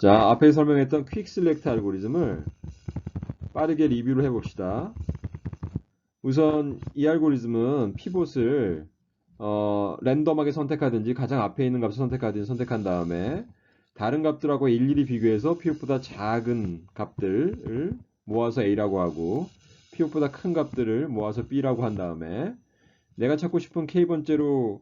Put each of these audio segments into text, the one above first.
자, 앞에 설명했던 퀵 셀렉트 알고리즘을 빠르게 리뷰를 해봅시다. 우선 이 알고리즘은 피봇을 어, 랜덤하게 선택하든지 가장 앞에 있는 값을 선택하든지 선택한 다음에 다른 값들하고 일일이 비교해서 피봇보다 작은 값들을 모아서 A라고 하고 피봇보다 큰 값들을 모아서 B라고 한 다음에 내가 찾고 싶은 K번째로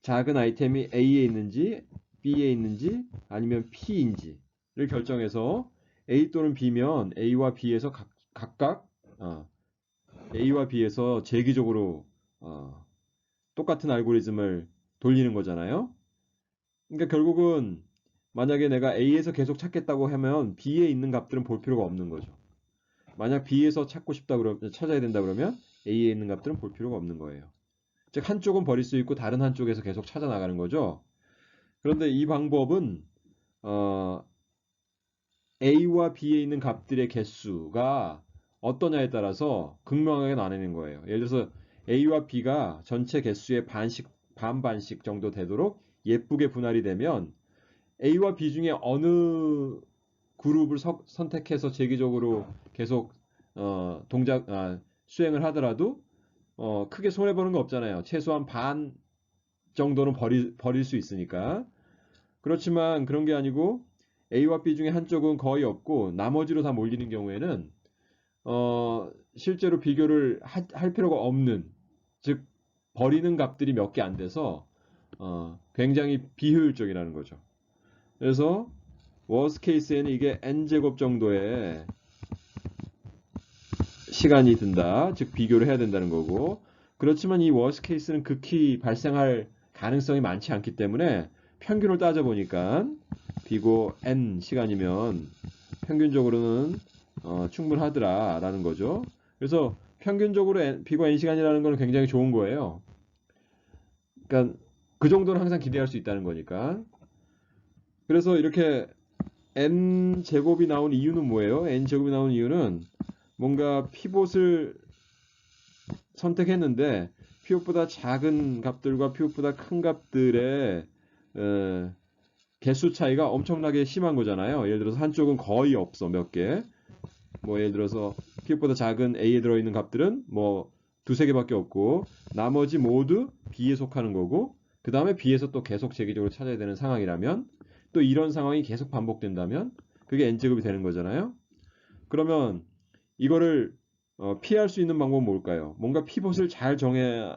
작은 아이템이 A에 있는지 B에 있는지 아니면 P인지를 결정해서 A 또는 B면 A와 B에서 각, 각각 어, A와 B에서 재기적으로 어, 똑같은 알고리즘을 돌리는 거잖아요. 그러니까 결국은 만약에 내가 A에서 계속 찾겠다고 하면 B에 있는 값들은 볼 필요가 없는 거죠. 만약 B에서 찾고 싶다 그러면 찾아야 된다 그러면 A에 있는 값들은 볼 필요가 없는 거예요. 즉 한쪽은 버릴 수 있고 다른 한쪽에서 계속 찾아 나가는 거죠. 그런데 이 방법은 어, A와 B에 있는 값들의 개수가 어떠냐에 따라서 극명하게 나뉘는 거예요. 예를 들어서 A와 B가 전체 개수의 반씩 반반씩 정도 되도록 예쁘게 분할이 되면 A와 B 중에 어느 그룹을 서, 선택해서 재기적으로 계속 어, 동작 아, 수행을 하더라도 어, 크게 손해 보는 거 없잖아요. 최소한 반 정도는 버릴, 버릴 수 있으니까. 그렇지만 그런 게 아니고 A와 B 중에 한쪽은 거의 없고 나머지로 다 몰리는 경우에는 어, 실제로 비교를 하, 할 필요가 없는 즉 버리는 값들이 몇 개 안 돼서 어, 굉장히 비효율적이라는 거죠. 그래서 워스 케이스에는 이게 n제곱 정도의 시간이 든다. 즉 비교를 해야 된다는 거고 그렇지만 이 워스 케이스는 극히 발생할 가능성이 많지 않기 때문에 평균을 따져보니까 비고 n 시간이면 평균적으로는 어, 충분하더라 라는 거죠. 그래서 평균적으로 n, 비고 n 시간이라는 건 굉장히 좋은 거예요. 그러니까 그 정도는 항상 기대할 수 있다는 거니까. 그래서 이렇게 n 제곱이 나온 이유는 뭐예요? n 제곱이 나온 이유는 뭔가 피봇을 선택했는데 피봇보다 작은 값들과 피봇보다 큰 값들의 어, 개수 차이가 엄청나게 심한 거잖아요. 예를 들어서 한쪽은 거의 없어 몇 개. 뭐 예를 들어서 피봇보다 작은 A에 들어있는 값들은 뭐 두세 개밖에 없고 나머지 모두 B에 속하는 거고 그 다음에 B에서 또 계속 재기적으로 찾아야 되는 상황이라면 또 이런 상황이 계속 반복된다면 그게 N제곱이 되는 거잖아요. 그러면 이거를 어, 피할 수 있는 방법은 뭘까요? 뭔가 피봇을 잘 정하는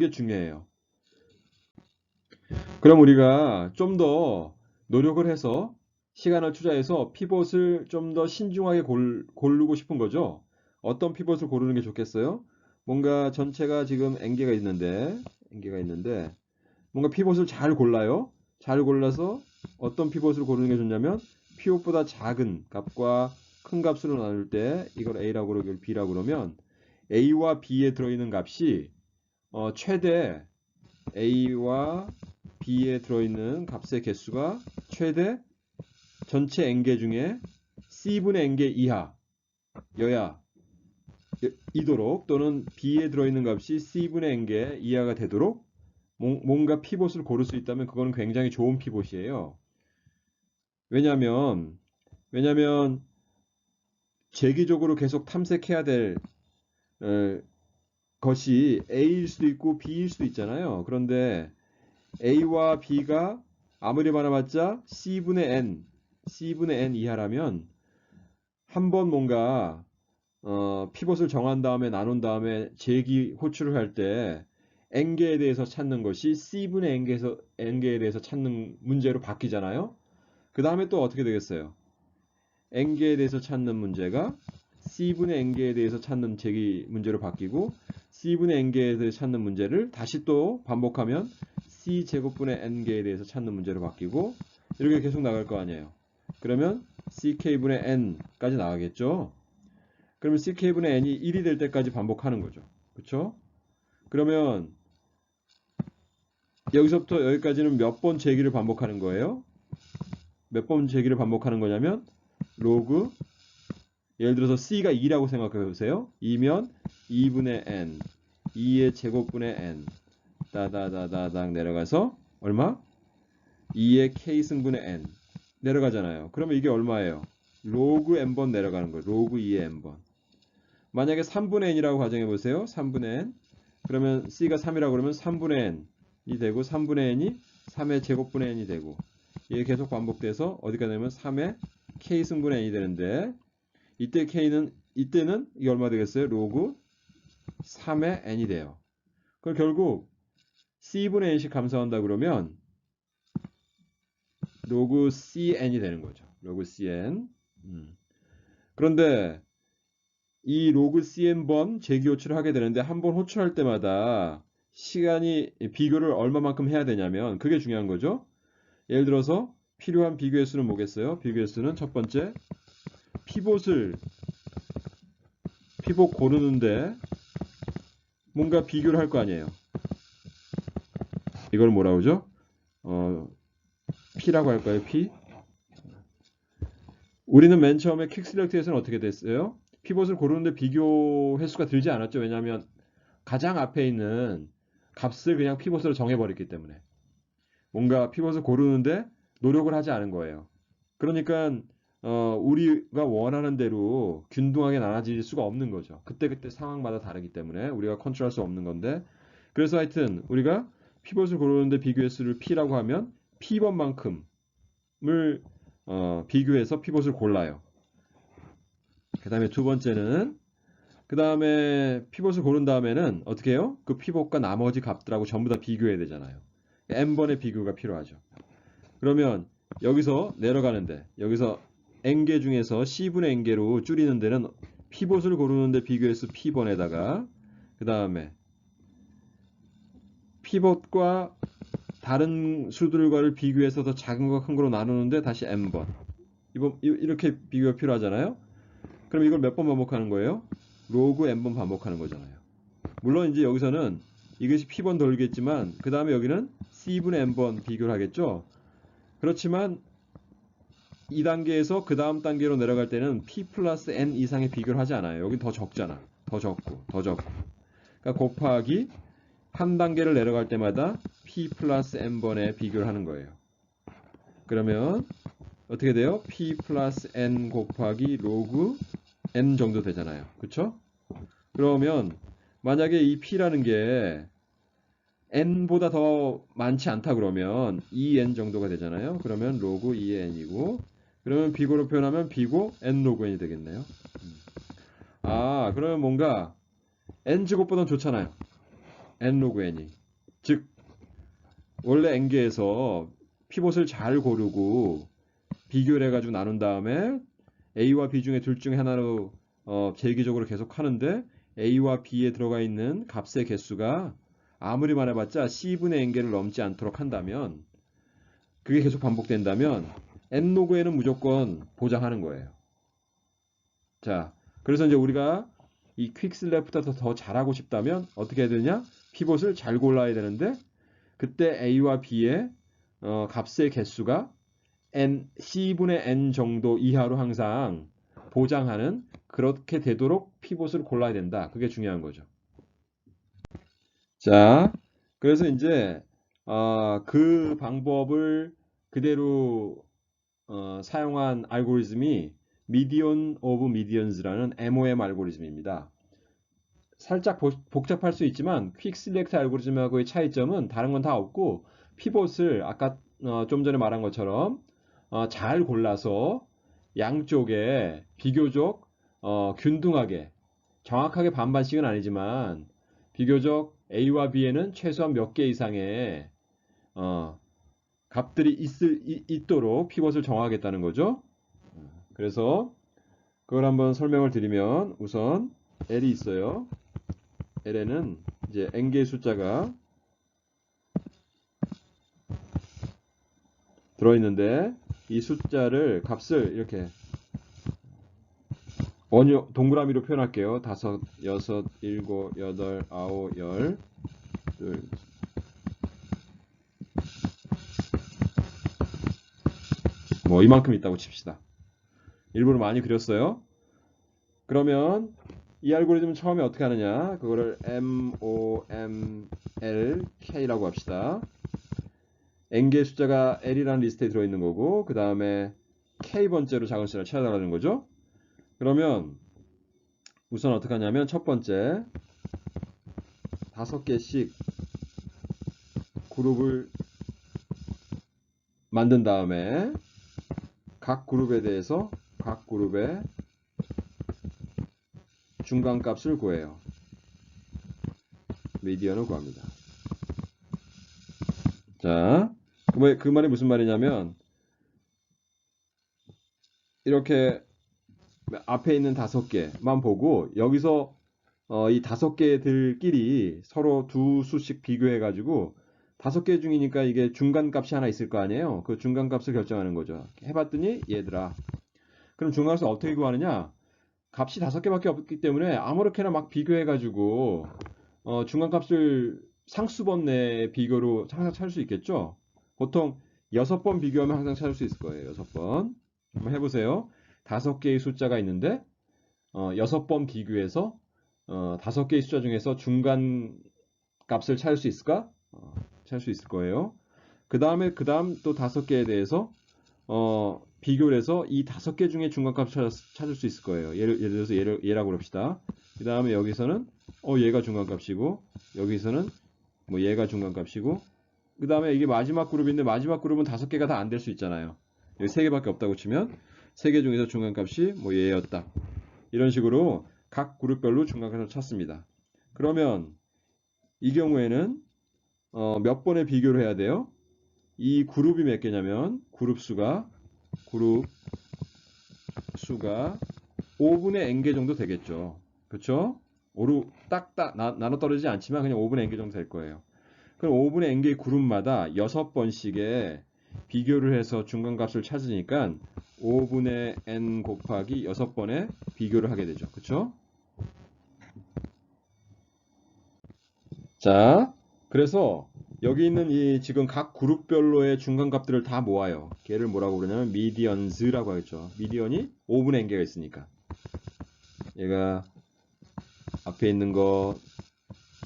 게 중요해요. 그럼 우리가 좀 더 노력을 해서 시간을 투자해서 피봇을 좀 더 신중하게 골, 고르고 싶은 거죠. 어떤 피봇을 고르는 게 좋겠어요? 뭔가 전체가 지금 n개가 있는데 n개가 있는데 뭔가 피봇을 잘 골라요. 잘 골라서 어떤 피봇을 고르는 게 좋냐면 피봇보다 작은 값과 큰 값으로 나눌 때 이걸 a라고 그러고 이걸 b라고 그러면 a와 b에 들어있는 값이 어, 최대 a와 b에 들어있는 값의 개수가 최대 전체 n개 중에 c분의 n개 이하여야 이도록 또는 b에 들어있는 값이 c분의 n개 이하가 되도록 뭔가 피봇을 고를 수 있다면 그거는 굉장히 좋은 피봇이에요. 왜냐면 왜냐면 재기적으로 계속 탐색해야 될 에, 것이 A일 수도 있고 B일 수도 있잖아요. 그런데 A와 B가 아무리 많아봤자 C분의 N, C분의 N 이하라면 한 번 뭔가 어, 피벗을 정한 다음에 나눈 다음에 재기 호출을 할 때 n개에 대해서 찾는 것이 C분의 n개에서, n개에 대해서 찾는 문제로 바뀌잖아요. 그 다음에 또 어떻게 되겠어요? n개에 대해서 찾는 문제가 c분의 n개에 대해서 찾는 제기 문제로 바뀌고 c분의 n개에 대해서 찾는 문제를 다시 또 반복하면 c제곱분의 n개에 대해서 찾는 문제로 바뀌고 이렇게 계속 나갈 거 아니에요. 그러면 ck분의 n까지 나가겠죠. 그러면 ck분의 n이 1이 될 때까지 반복하는 거죠. 그렇죠? 그러면 여기서부터 여기까지는 몇 번 제기를 반복하는 거예요? 몇 번 제기를 반복하는 거냐면 로그 예를 들어서 c가 2라고 생각해 보세요. 2면 2분의 n 2의 제곱분의 n 따다다다닥 내려가서 얼마? 2의 k승분의 n 내려가잖아요. 그러면 이게 얼마예요? 로그 n번 내려가는 거예요. 로그 2의 n번. 만약에 3분의 n이라고 가정해 보세요. 3분의 n. 그러면 c가 3이라고 그러면 3분의 n이 되고 3분의 n이 3의 제곱분의 n이 되고 이게 계속 반복돼서 어디가 되면 3의 k 승분의 n이 되는데 이때 k는 이때는 이게 얼마 되겠어요? 로그 3의 n이 돼요. 그럼 결국 c분의 n씩 감소한다 그러면 로그 cn이 되는 거죠. 로그 cn. 음. 그런데 이 로그 cn번 재기 호출을 하게 되는데 한 번 호출할 때마다 시간이 비교를 얼마만큼 해야 되냐면 그게 중요한 거죠. 예를 들어서 필요한 비교 횟수는 뭐겠어요? 비교 횟수는 첫 번째 피봇을 피봇 고르는데 뭔가 비교를 할 거 아니에요. 이걸 뭐라 그러죠? 어, P라고 할까요? P? 우리는 맨 처음에 퀵셀렉트에서는 어떻게 됐어요? 피봇을 고르는데 비교 횟수가 들지 않았죠. 왜냐하면 가장 앞에 있는 값을 그냥 피봇으로 정해버렸기 때문에 뭔가 피봇을 고르는데 노력을 하지 않은 거예요. 그러니까 어, 우리가 원하는 대로 균등하게 나눠질 수가 없는 거죠. 그때그때 상황마다 다르기 때문에 우리가 컨트롤할 수 없는 건데 그래서 하여튼 우리가 피봇을 고르는데 비교 횟수를 P라고 하면 P번만큼을 어, 비교해서 피봇을 골라요. 그 다음에 두 번째는 그 다음에 피봇을 고른 다음에는 어떻게 해요? 그 피봇과 나머지 값들하고 전부 다 비교해야 되잖아요. n번의 비교가 필요하죠. 그러면 여기서 내려가는데 여기서 n개 중에서 c분의 n개로 줄이는 데는 피봇을 고르는데 비교해서 p번에다가 그 다음에 피봇과 다른 수들과를 비교해서 더 작은 거큰 거로 나누는데 다시 n번 이번 이렇게 비교가 필요하잖아요. 그럼 이걸 몇 번 반복하는 거예요? 로그 n번 반복하는 거잖아요. 물론 이제 여기서는 이것이 p번 돌겠지만 그 다음에 여기는 c분의 n번 비교를 하겠죠. 그렇지만 이 단계에서 그 다음 단계로 내려갈 때는 p 플러스 n 이상의 비교를 하지 않아요. 여긴 더 적잖아. 더 적고 더 적고. 그러니까 곱하기 한 단계를 내려갈 때마다 p 플러스 n번의 비교를 하는 거예요. 그러면 어떻게 돼요? p 플러스 n 곱하기 로그 n 정도 되잖아요. 그쵸? 그러면 만약에 이 p라는 게 n보다 더 많지 않다 그러면 2n 정도가 되잖아요. 그러면 로그 2n이고 그러면 비고로 표현하면 비고 n 로그 n이 되겠네요. 아 그러면 뭔가 n 제곱보다는 좋잖아요. N 로그 n이 즉 원래 n개에서 피봇을 잘 고르고 비교를 해가지고 나눈 다음에 a와 b 중에 둘 중에 하나로 어, 재기적으로 계속 하는데 a와 b에 들어가 있는 값의 개수가 아무리 말해봤자 c분의 n개를 넘지 않도록 한다면 그게 계속 반복된다면 n로그에는 무조건 보장하는 거예요. 자, 그래서 이제 우리가 이 퀵슬랩부터 더 잘하고 싶다면 어떻게 해야 되냐? 피봇을 잘 골라야 되는데 그때 a와 b의 어, 값의 개수가 n, c분의 n 정도 이하로 항상 보장하는 그렇게 되도록 피봇을 골라야 된다. 그게 중요한 거죠. 자, 그래서 이제 어, 그 방법을 그대로 어, 사용한 알고리즘이 미디언 오브 미디언즈라는 MOM 알고리즘입니다. 살짝 보, 복잡할 수 있지만 퀵 실렉트 알고리즘하고의 차이점은 다른 건 다 없고 피봇을 아까 어, 좀 전에 말한 것처럼 어, 잘 골라서 양쪽에 비교적 어, 균등하게 정확하게 반반씩은 아니지만 비교적 A와 B에는 최소한 몇 개 이상의 어, 값들이 있을, 이, 있도록 피벗을 정하겠다는 거죠. 그래서 그걸 한번 설명을 드리면 우선 L이 있어요. L에는 이제 n개의 숫자가 들어있는데 이 숫자를 값을 이렇게 원유 동그라미로 표현할게요. 다섯, 여섯, 일곱, 여덟, 아홉, 열, 둘, 뭐 이만큼 있다고 칩시다. 일부러 많이 그렸어요. 그러면 이 알고리즘은 처음에 어떻게 하느냐? 그거를 M, O, M, L, K라고 합시다. n개의 숫자가 l이라는 리스트에 들어있는 거고 그 다음에 k번째로 작은 숫자를 찾아달라는 거죠. 그러면 우선 어떻게 하냐면 첫 번째 다섯 개씩 그룹을 만든 다음에 각 그룹에 대해서 각 그룹의 중간값을 구해요. 미디언을 구합니다. 자, 그, 말, 그 말이 무슨 말이냐면 이렇게 앞에 있는 다섯 개만 보고 여기서 어, 이 다섯 개들끼리 서로 두 수씩 비교해 가지고 다섯 개 중이니까 이게 중간 값이 하나 있을 거 아니에요. 그 중간 값을 결정하는 거죠. 해봤더니 얘들아. 그럼 중간 값을 어떻게 구하느냐? 값이 다섯 개밖에 없기 때문에 아무렇게나 막 비교해 가지고 어, 중간값을 상수번 내 비교로 항상 찾을 수 있겠죠? 보통 여섯 번 비교하면 항상 찾을 수 있을 거예요. 여섯 번. 한번 해보세요. 다섯 개의 숫자가 있는데 어, 여섯 번 비교해서 어, 다섯 개의 숫자 중에서 중간 값을 찾을 수 있을까? 어, 찾을 수 있을 거예요. 그 다음에 그 다음 또 다섯 개에 대해서 어, 비교를 해서 이 다섯 개 중에 중간값 찾 찾을 수 있을 거예요. 예를, 예를 들어서 얘를, 얘라고 그럽시다. 그 다음에 여기서는 어 얘가 중간값이고 여기서는 뭐 얘가 중간값이고 그 다음에 이게 마지막 그룹인데 마지막 그룹은 다섯 개가 다 안 될 수 있잖아요. 여기 세 개밖에 없다고 치면 세 개 중에서 중간값이 뭐 얘였다. 이런 식으로 각 그룹별로 중간값을 찾습니다. 그러면 이 경우에는 어, 몇 번의 비교를 해야 돼요? 이 그룹이 몇 개냐면 그룹 수가 그룹 수가 5분의 n개 정도 되겠죠. 그렇죠? 오루 딱딱 나눠 떨어지지 않지만 그냥 5분의 n개 정도 될 거예요. 그럼 5분의 n개의 그룹마다 6번씩의 비교를 해서 중간값을 찾으니까 5분의 n 곱하기 6번의 비교를 하게 되죠. 그렇죠? 자, 그래서 여기 있는 이 지금 각 그룹별로의 중간값들을 다 모아요. 걔를 뭐라고 그러냐면 미디언즈라고 하겠죠. 미디언이 5분의 n개가 있으니까. 얘가 앞에 있는 거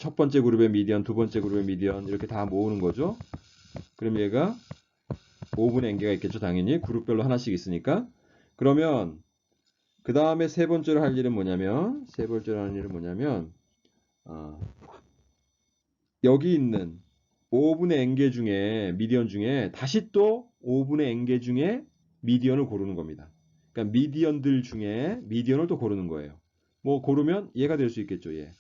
첫 번째 그룹의 미디언, 두 번째 그룹의 미디언 이렇게 다 모으는 거죠. 그럼 얘가 5분의 n개가 있겠죠. 당연히 그룹별로 하나씩 있으니까. 그러면 그 다음에 세 번째로 할 일은 뭐냐면 세 번째로 하는 일은 뭐냐면 어, 여기 있는 5분의 n개 중에 미디언 중에 다시 또 5분의 n개 중에 미디언을 고르는 겁니다. 그러니까 미디언들 중에 미디언을 또 고르는 거예요. 뭐 고르면 얘가 될 수 있겠죠. 얘.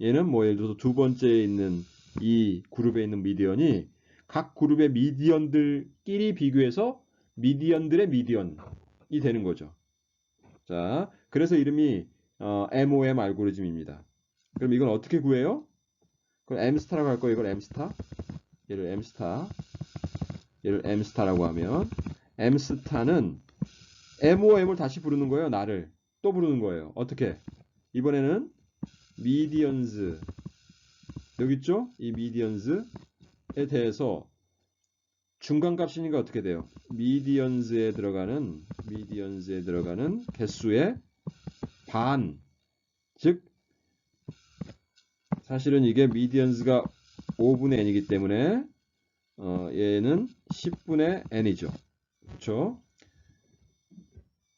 얘는 뭐 예를 들어서 두 번째에 있는 이 그룹에 있는 미디언이 각 그룹의 미디언들끼리 비교해서 미디언들의 미디언이 되는 거죠. 자, 그래서 이름이 어, MOM 알고리즘입니다. 그럼 이건 어떻게 구해요? 그럼 M스타라고 할 거예요. 이걸 M스타. 얘를 M스타. 얘를 M스타라고 하면 M스타는 MOM을 다시 부르는 거예요. 나를. 또 부르는 거예요. 어떻게? 이번에는 미디언즈 여기 있죠? 이 미디언즈에 대해서 중간값이니까 어떻게 돼요? 미디언즈에 들어가는 미디언즈에 들어가는 개수의 반, 즉 사실은 이게 미디언즈가 5분의 n이기 때문에 어, 얘는 10분의 n이죠. 그렇죠?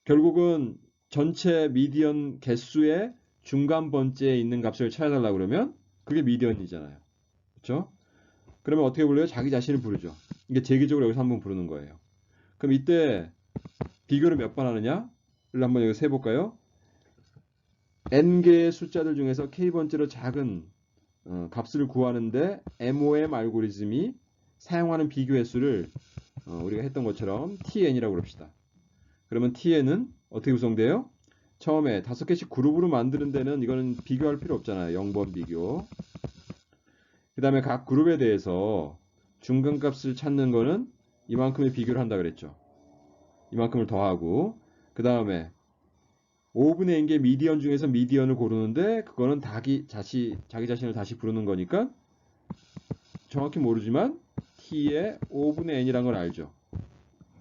결국은 전체 미디언 개수의 중간 번째에 있는 값을 찾아달라 그러면 그게 미디언이잖아요. 그렇죠? 그러면 어떻게 불러요? 자기 자신을 부르죠. 이게 제기적으로 여기서 한번 부르는 거예요. 그럼 이때 비교를 몇 번 하느냐? 를 한번 여기 세볼까요? n개의 숫자들 중에서 k번째로 작은 어, 값을 구하는데 MOM 알고리즘이 사용하는 비교 횟수를 어, 우리가 했던 것처럼 TN이라고 그럽시다. 그러면 TN은 어떻게 구성돼요? 처음에 다섯 개씩 그룹으로 만드는 데는 이거는 비교할 필요 없잖아요. 0번 비교. 그 다음에 각 그룹에 대해서 중간값을 찾는 거는 이만큼의 비교를 한다 그랬죠. 이만큼을 더하고 그 다음에 5분의 n개 미디언 중에서 미디언을 고르는데 그거는 자기, 자시, 자기 자신을 다시 부르는 거니까 정확히 모르지만 t의 5분의 n이란 걸 알죠.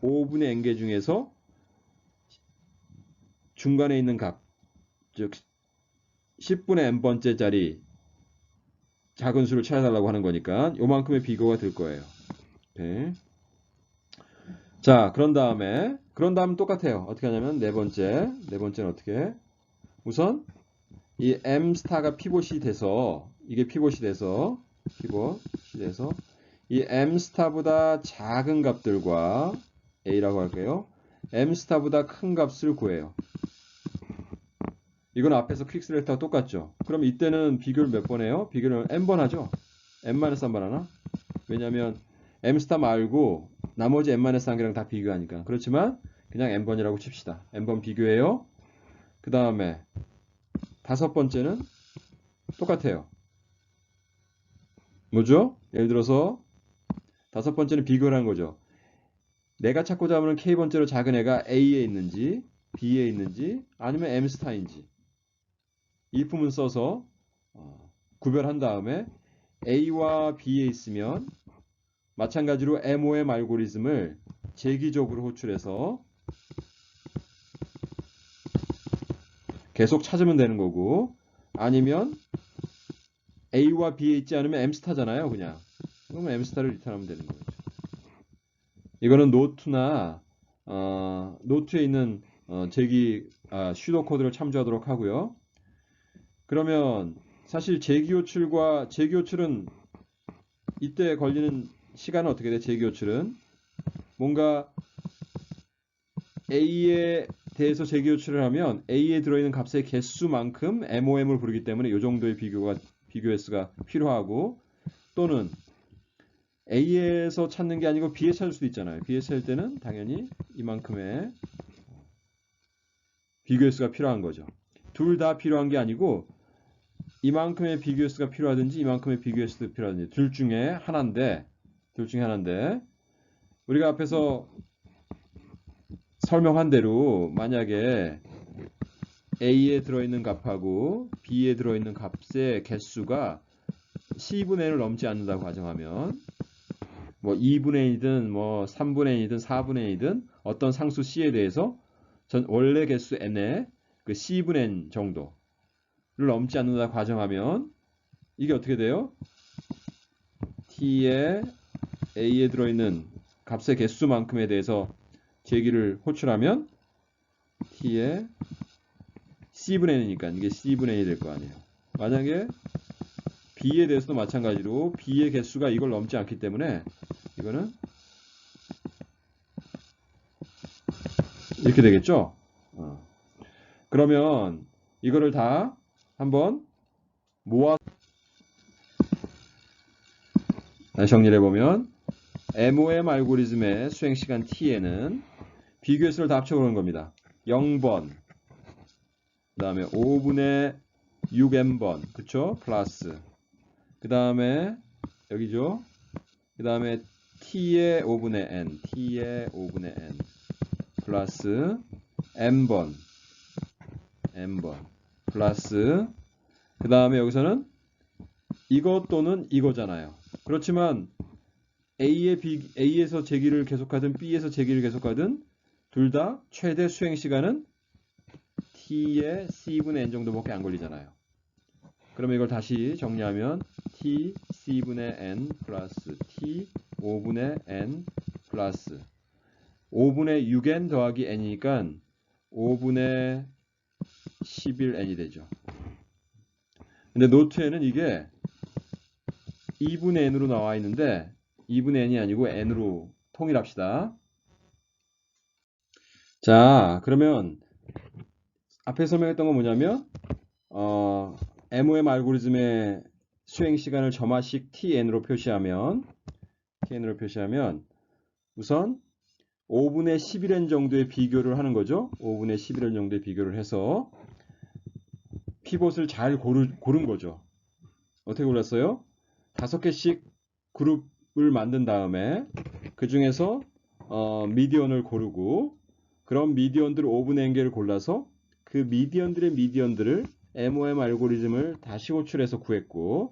5분의 n개 중에서 중간에 있는 값, 즉 10분의 n번째 짜리 작은 수를 찾아달라고 하는 거니까 요만큼의 비교가 될 거예요. 오케이. 자, 그런 다음에 그런 다음 똑같아요. 어떻게 하냐면 네 번째, 네 번째는 어떻게? 해? 우선 이 m 스타가 피봇이 돼서 이게 피봇이 돼서 피봇이 돼서 이 m 스타보다 작은 값들과 a라고 할게요. m 스타보다 큰 값을 구해요. 이건 앞에서 퀵 셀렉터가 똑같죠. 그럼 이때는 비교를 몇 번 해요? 비교를 n번 하죠. n-3번 하나? 왜냐면 m 스타 말고 나머지 n-1개랑 다 비교하니까. 그렇지만 그냥 n번이라고 칩시다. n번 비교해요. 그 다음에 다섯 번째는 똑같아요. 뭐죠? 예를 들어서 다섯 번째는 비교를 하는 거죠. 내가 찾고자 하는 k번째로 작은 애가 a에 있는지 b에 있는지 아니면 m 스타인지 이 품을 써서 어, 구별한 다음에 a와 b에 있으면 마찬가지로 MOM 알고리즘을 재기적으로 호출해서 계속 찾으면 되는 거고 아니면 A와 B에 있지 않으면 M스타잖아요 그냥. 그러면 M스타를 리턴하면 되는 거죠. 이거는 노트나 어, 노트에 있는 어, 제기 아, 슈도 코드를 참조하도록 하고요. 그러면 사실 재기 호출과 재기 호출은 이때 걸리는 시간은 어떻게 돼? 재기 호출은 뭔가 A에 대해서 재기 호출을 하면 A에 들어있는 값의 개수만큼 MOM을 부르기 때문에 이 정도의 비교가 비교 횟수가 필요하고 또는 A에서 찾는 게 아니고 B에서 찾을 수도 있잖아요. B에서 찾을 때는 당연히 이만큼의 비교 횟수가 필요한 거죠. 둘 다 필요한 게 아니고 이만큼의 비교 횟수가 필요하든지 이만큼의 비교 횟수가 필요하든지 둘 중에 하나인데 둘 중에 하나인데 우리가 앞에서 설명한 대로 만약에 A에 들어있는 값하고 B에 들어있는 값의 개수가 C분의 n을 넘지 않는다고 가정하면 뭐 2분의 n이든 뭐 3분의 n이든 4분의 n이든 어떤 상수 C에 대해서 전 원래 개수 n의 그 C분의 n 정도를 넘지 않는다고 가정하면 이게 어떻게 돼요? T에 A에 들어있는 값의 개수만큼에 대해서 제기를 호출하면 T의 C분의 N이니까 이게 C분의 N이 될 거 아니에요. 만약에 B에 대해서도 마찬가지로 B의 개수가 이걸 넘지 않기 때문에 이거는 이렇게 되겠죠? 어. 그러면 이거를 다 한번 모아 다시 정리를 해보면 MOM 알고리즘의 수행시간 T에는 비교수를 다 합쳐보는 겁니다. 0번, 그 다음에 5분의 6n번, 그쵸? 플러스. 그 다음에, 여기죠? 그 다음에 t의 5분의 n, t의 5분의 n, 플러스 n번, n번, 플러스, 그 다음에 여기서는 이것 또는 이거잖아요. 그렇지만 A의 B, A에서 제기를 계속하든 B에서 제기를 계속하든 둘 다 최대 수행 시간은 T의 C분의 N 정도밖에 안 걸리잖아요. 그러면 이걸 다시 정리하면 T C분의 N 플러스 T 5분의 N 플러스 5분의 6N 더하기 N이니까 5분의 11N이 되죠. 근데 노트에는 이게 2분의 N으로 나와 있는데 2분의 n이 아니고 n으로 통일합시다. 자, 그러면 앞에 설명했던 건 뭐냐면 어, MOM 알고리즘의 수행 시간을 점화식 tn으로 표시하면 tn으로 표시하면 우선 5분의 11n 정도의 비교를 하는 거죠. 5분의 11n 정도의 비교를 해서 피봇을 잘 고르, 고른 거죠. 어떻게 골랐어요? 다섯 개씩 그룹 을 만든 다음에 그 중에서 어, 미디언을 고르고 그런 미디언들 5분의 n개를 골라서 그 미디언들의 미디언들을 MOM 알고리즘을 다시 호출해서 구했고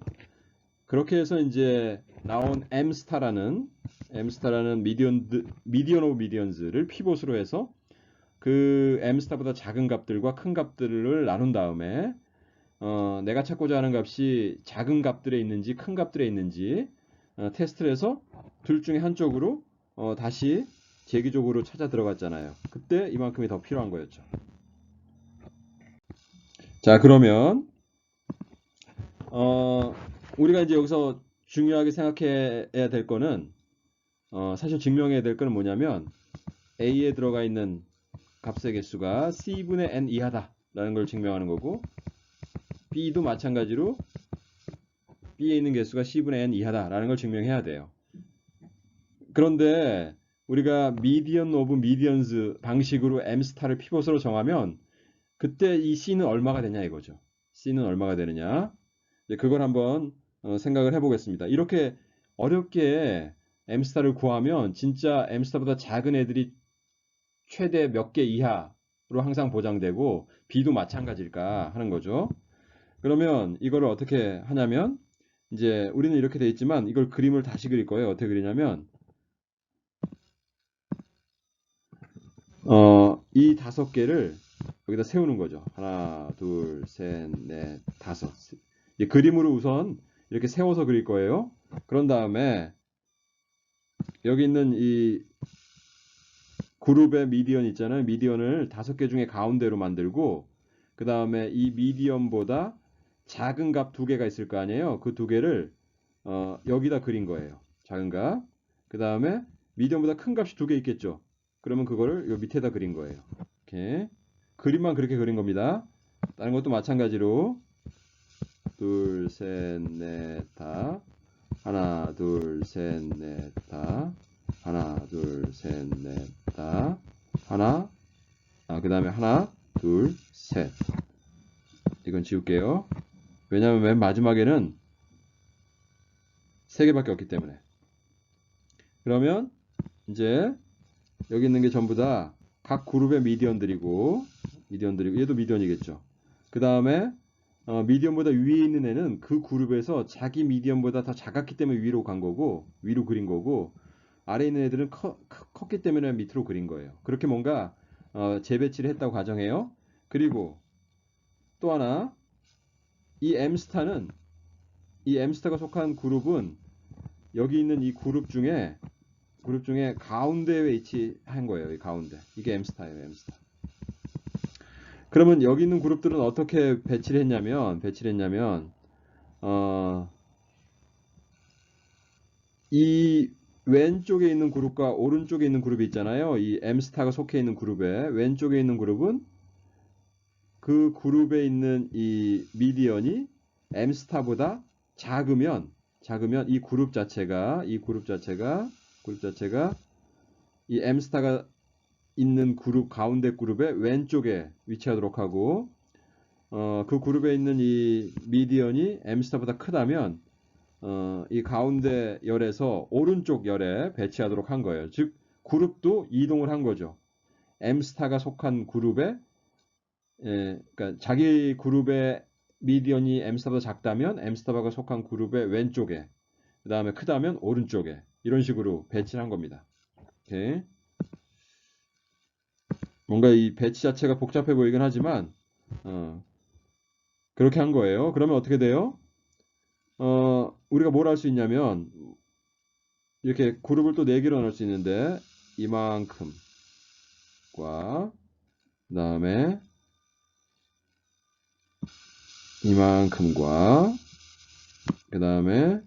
그렇게 해서 이제 나온 M스타라는 M스타라는 미디언 미디언 오브 미디언즈를 피봇으로 해서 그 M스타보다 작은 값들과 큰 값들을 나눈 다음에 어, 내가 찾고자 하는 값이 작은 값들에 있는지 큰 값들에 있는지 어, 테스트를 해서 둘 중에 한쪽으로 어, 다시 재기적으로 찾아 들어갔잖아요. 그때 이만큼이 더 필요한 거였죠. 자, 그러면 어, 우리가 이제 여기서 중요하게 생각해야 될 거는 어, 사실 증명해야 될 거는 뭐냐면 A에 들어가 있는 값의 개수가 C분의 N 이하다라는 걸 증명하는 거고 B도 마찬가지로 B에 있는 개수가 C분의 N 이하다라는 걸 증명해야 돼요. 그런데 우리가 미디언 오브 미디언즈 방식으로 M 스타를 피벗으로 정하면 그때 이 C는 얼마가 되냐 이거죠. C는 얼마가 되느냐. 그걸 한번 어, 생각을 해보겠습니다. 이렇게 어렵게 M 스타를 구하면 진짜 M 스타보다 작은 애들이 최대 몇 개 이하로 항상 보장되고 B도 마찬가지일까 하는 거죠. 그러면 이거를 어떻게 하냐면 이제 우리는 이렇게 돼 있지만 이걸 그림을 다시 그릴 거예요. 어떻게 그리냐면 어, 이 다섯 개를 여기다 세우는 거죠. 하나, 둘, 셋, 넷, 다섯. 이 그림으로 우선 이렇게 세워서 그릴 거예요. 그런 다음에 여기 있는 이 그룹의 미디언 있잖아요. 미디언을 다섯 개 중에 가운데로 만들고 그 다음에 이 미디언보다 작은 값 두 개가 있을 거 아니에요. 그 두 개를 어, 여기다 그린 거예요. 작은 값. 그 다음에 미디언보다 큰 값이 두 개 있겠죠. 그러면 그거를 요 밑에다 그린 거예요. 이렇게 그림만 그렇게 그린 겁니다. 다른 것도 마찬가지로 둘, 셋, 넷, 다 하나, 둘, 셋, 넷, 다 하나, 둘, 셋, 넷, 다 하나, 아, 그 다음에 하나, 둘, 셋. 이건 지울게요. 왜냐하면 맨 마지막에는 세 개밖에 없기 때문에. 그러면 이제 여기 있는 게 전부 다 각 그룹의 미디언들이고 미디언들이고 얘도 미디언이겠죠. 그 다음에 어, 미디언보다 위에 있는 애는 그 그룹에서 자기 미디언보다 더 작았기 때문에 위로 간 거고 위로 그린 거고 아래에 있는 애들은 커, 컸- 컸기 때문에 밑으로 그린 거예요. 그렇게 뭔가 어, 재배치를 했다고 가정해요. 그리고 또 하나 이 M스타는 이 M스타가 속한 그룹은 여기 있는 이 그룹 중에 그룹 중에 가운데에 위치한 거예요. 이 가운데. 이게 M스타예요. M스타. 그러면 여기 있는 그룹들은 어떻게 배치를 했냐면 배치를 했냐면 어, 이 왼쪽에 있는 그룹과 오른쪽에 있는 그룹이 있잖아요. 이 M스타가 속해 있는 그룹에 왼쪽에 있는 그룹은 그 그룹에 있는 이 미디언이 M스타보다 작으면 작으면 이 그룹 자체가 이 그룹 자체가 그룹 자체가 이 M스타가 있는 그룹 가운데 그룹의 왼쪽에 위치하도록 하고 어, 그 그룹에 있는 이 미디언이 M스타보다 크다면 어, 이 가운데 열에서 오른쪽 열에 배치하도록 한 거예요. 즉 그룹도 이동을 한 거죠. M스타가 속한 그룹에 예, 그러니까 자기 그룹의 미디언이 M스타보다 작다면 M스타가 속한 그룹의 왼쪽에 그 다음에 크다면 오른쪽에 이런 식으로 배치를 한 겁니다. 오케이. 뭔가 이 배치 자체가 복잡해 보이긴 하지만 어, 그렇게 한 거예요. 그러면 어떻게 돼요? 어, 우리가 뭘 할 수 있냐면 이렇게 그룹을 또네 개로 나눌 수 있는데 이만큼과 그 다음에 이만큼과 그 다음에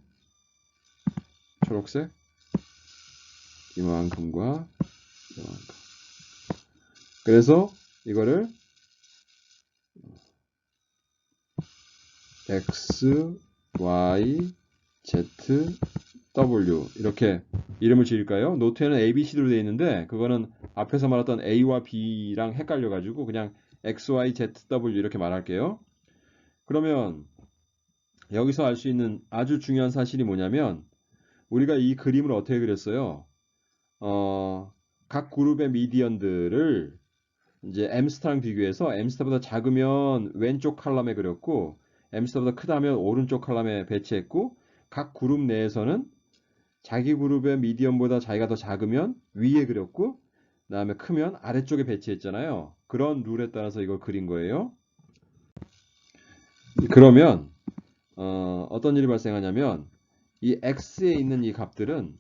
초록색 이만큼과 이만큼 그래서 이거를 x, y, z, w 이렇게 이름을 지을까요? 노트에는 a, b, c로 되어 있는데 그거는 앞에서 말했던 a와 b랑 헷갈려 가지고 그냥 x, y, z, w 이렇게 말할게요. 그러면 여기서 알 수 있는 아주 중요한 사실이 뭐냐면 우리가 이 그림을 어떻게 그렸어요? 어, 각 그룹의 미디언들을 이제 M스타랑 비교해서 M스타보다 작으면 왼쪽 칼럼에 그렸고 M스타보다 크다면 오른쪽 칼럼에 배치했고 각 그룹 내에서는 자기 그룹의 미디언보다 자기가 더 작으면 위에 그렸고 그 다음에 크면 아래쪽에 배치했잖아요. 그런 룰에 따라서 이걸 그린 거예요. 그러면 어, 어떤 일이 발생하냐면 이 x에 있는 이 값들은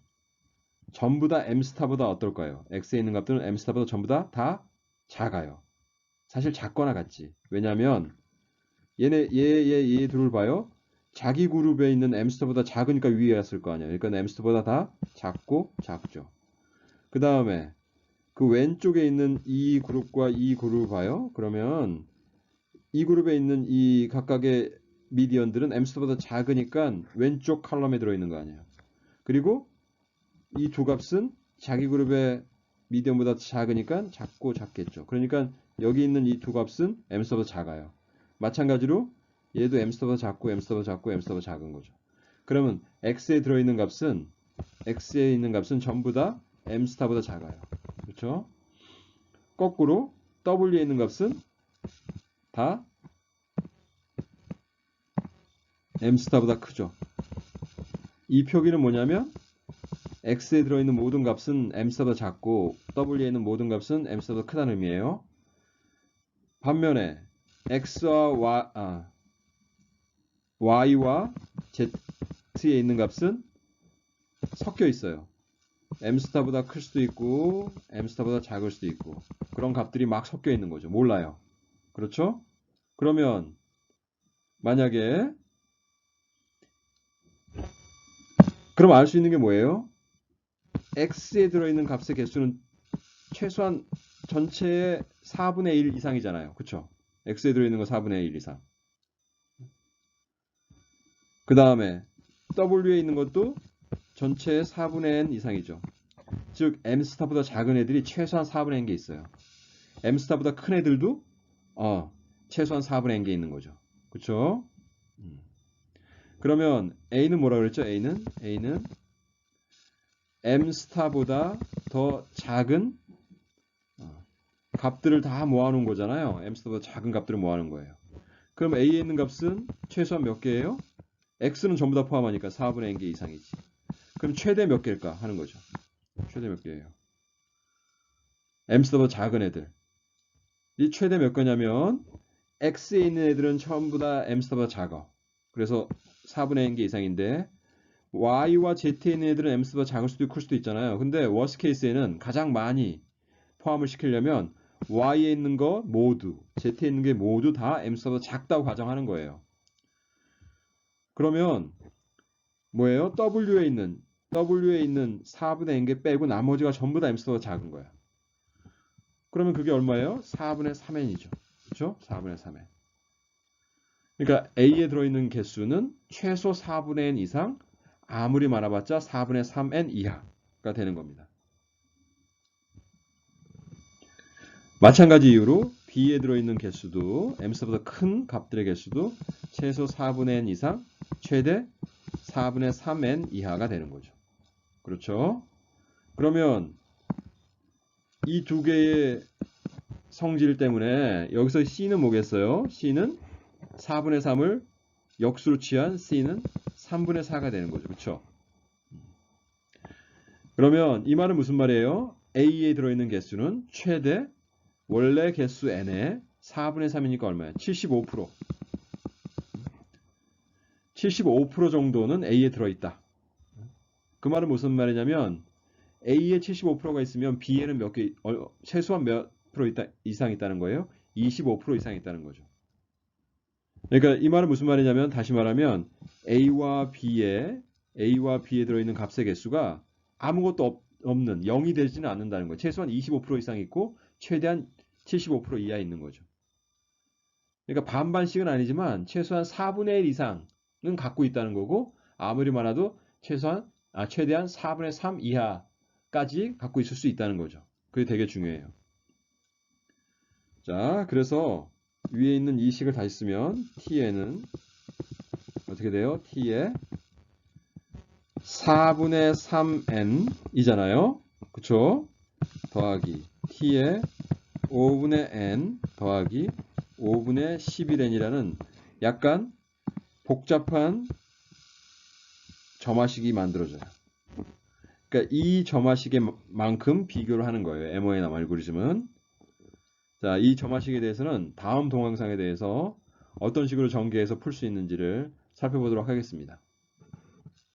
전부 다 m 스타보다 어떨까요? x에 있는 값들은 m 스타보다 전부 다 다 작아요. 사실 작거나 같지. 왜냐면 얘네 얘얘 얘 둘을 봐요. 자기 그룹에 있는 m 스타보다 작으니까 위에 왔을 거 아니에요. 그러니까 m 스타보다 다 작고 작죠. 그 다음에 그 왼쪽에 있는 이 그룹과 이 그룹을 봐요. 그러면 이 그룹에 있는 이 각각의 미디언들은 엠스보다 작으니까 왼쪽 칼럼에 들어있는 거 아니에요. 그리고 이 두 값은 자기 그룹의 미디언보다 작으니까 작고 작겠죠. 그러니까 여기 있는 이 두 값은 엠스보다 작아요. 마찬가지로 얘도 엠스보다 작고 엠스보다 작고 엠스보다 작은 거죠. 그러면 x에 들어있는 값은 x에 있는 값은 전부 다 m스타보다 작아요. 그렇죠? 거꾸로 w에 있는 값은 다 m스타보다 크죠. 이 표기는 뭐냐면 x에 들어있는 모든 값은 m스타보다 작고 w에 있는 모든 값은 m스타보다 크다는 의미예요. 반면에 x와 y, 아, y와 z에 있는 값은 섞여 있어요. m스타보다 클 수도 있고 m스타보다 작을 수도 있고 그런 값들이 막 섞여 있는 거죠. 몰라요. 그렇죠? 그러면 만약에 그럼 알 수 있는 게 뭐예요? x에 들어있는 값의 개수는 최소한 전체의 4분의 1 이상이잖아요. 그쵸? x에 들어있는 거 4분의 1 이상. 그 다음에 w에 있는 것도 전체의 4분의 n 이상이죠. 즉 m스타보다 작은 애들이 최소한 4분의 n개 있어요. m스타보다 큰 애들도 어, 최소한 4분의 n개 있는 거죠. 그쵸? 음. 그러면 a는 뭐라 그랬죠? a는 a는 m스타보다 더 작은 어, 값들을 다 모아놓은 거잖아요. m스타보다 작은 값들을 모아놓은 거예요. 그럼 a에 있는 값은 최소한 몇 개예요? x는 전부 다 포함하니까 4분의 n개 이상이지. 그럼 최대 몇 개일까 하는 거죠. 최대 몇 개예요? m스보다 작은 애들. 이 최대 몇 개냐면 x에 있는 애들은 전부 다 m스보다 작아. 그래서 4분의 n개 이상인데 y와 z에 있는 애들은 m스보다 작을 수도 있고 클 수도 있잖아요. 근데 워스 케이스에는 가장 많이 포함을 시키려면 y에 있는 거 모두, z에 있는 게 모두 다 m스보다 작다고 가정하는 거예요. 그러면 뭐예요? w에 있는 W에 있는 4분의 n개 빼고 나머지가 전부 다 m수보다 작은 거야. 그러면 그게 얼마예요? 4분의 3n이죠. 그렇죠? 4분의 3n. 그러니까 A에 들어있는 개수는 최소 4분의 n 이상 아무리 많아봤자 4분의 3n 이하가 되는 겁니다. 마찬가지 이유로 B에 들어있는 개수도 m수보다 큰 값들의 개수도 최소 4분의 n 이상 최대 4분의 3n 이하가 되는 거죠. 그렇죠? 그러면 이 두 개의 성질 때문에 여기서 C는 뭐겠어요? C는 4분의 3을 역수로 취한 C는 3분의 4가 되는 거죠. 그렇죠? 그러면 이 말은 무슨 말이에요? A에 들어있는 개수는 최대 원래 개수 n의 4분의 3이니까 얼마야? 75%. 75% 정도는 A에 들어있다. 그 말은 무슨 말이냐면 A에 75%가 있으면 B에는 몇 개, 어, 최소한 몇 프로 있다, 이상 있다는 거예요? 25% 이상 있다는 거죠. 그러니까 이 말은 무슨 말이냐면 다시 말하면 A와 B에 A와 B에 들어있는 값의 개수가 아무것도 없, 없는 0이 되지는 않는다는 거예요. 최소한 25% 이상 있고 최대한 75% 이하 있는 거죠. 그러니까 반반씩은 아니지만 최소한 4분의 1 이상은 갖고 있다는 거고 아무리 많아도 최소한 아, 최대한 4분의 3 이하 까지 갖고 있을 수 있다는 거죠. 그게 되게 중요해요. 자, 그래서 위에 있는 이 식을 다시 쓰면 t에는 어떻게 돼요? t에 4분의 3n 이잖아요. 그쵸? 더하기 t에 5분의 n 더하기 5분의 11n이라는 약간 복잡한 점화식이 만들어져요. 그러니까 이 점화식의 만큼 비교를 하는 거예요. MON 알고리즘은. 자, 이 점화식에 대해서는 다음 동영상에 대해서 어떤 식으로 전개해서 풀 수 있는지를 살펴보도록 하겠습니다.